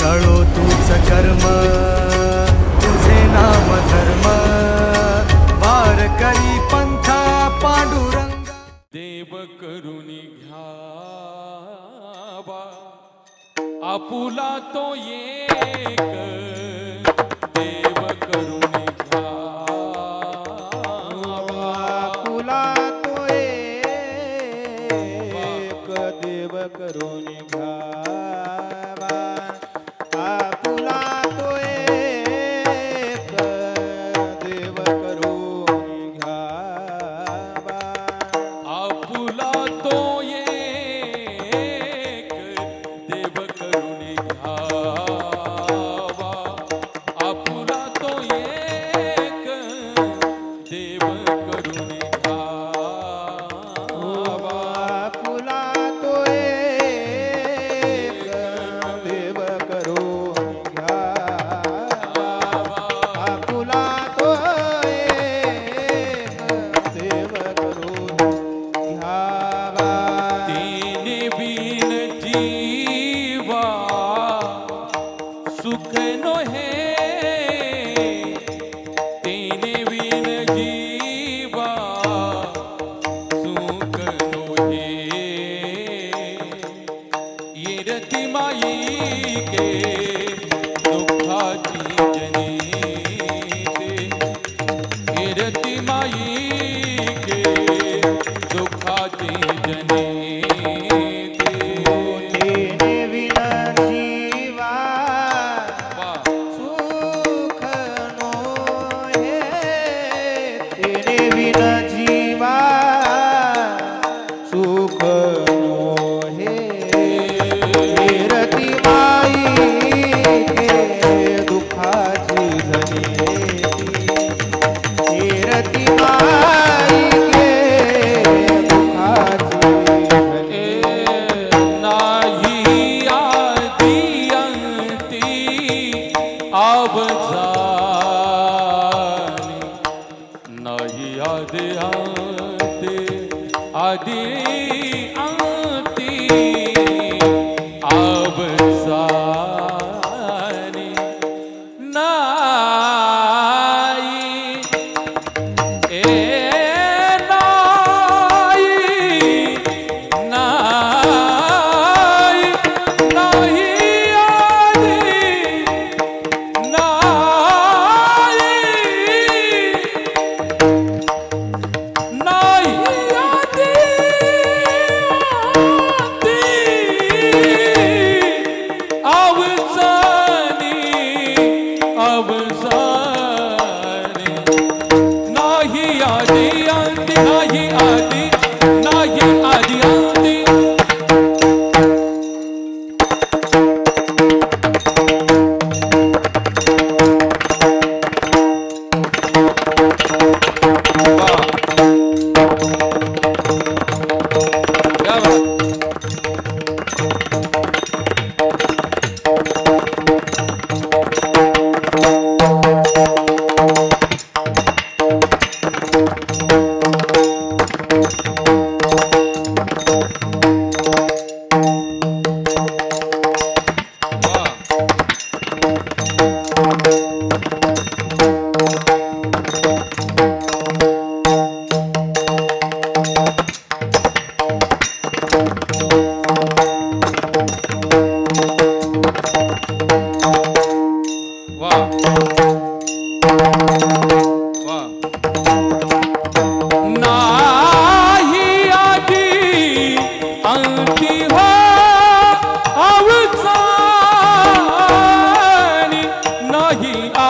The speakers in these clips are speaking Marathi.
कळो तुझ कर्म तुझे नाम धर्म. वार करी पंथा पांडुरंग. देव करुणी घ्यावा. आपुला तो ये करुणे लाभ नाही आधी आधी Oh. 可以啊。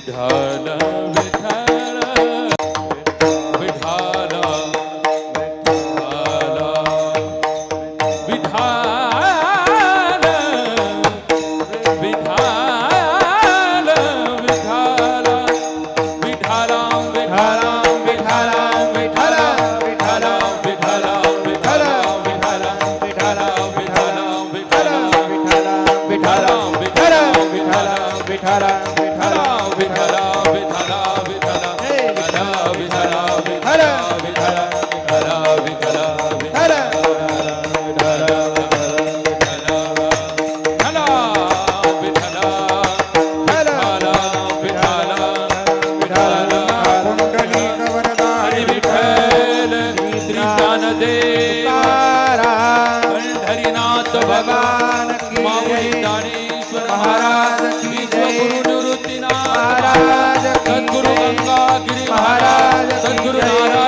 Siddhartha. दान दे। पंढरीनाथ भगवान माऊली दानेश्वर महाराज विश्वगुरु निवृत्ती महाराज सद्गुरु गंगागिरी महाराज सद्गुरु नारायण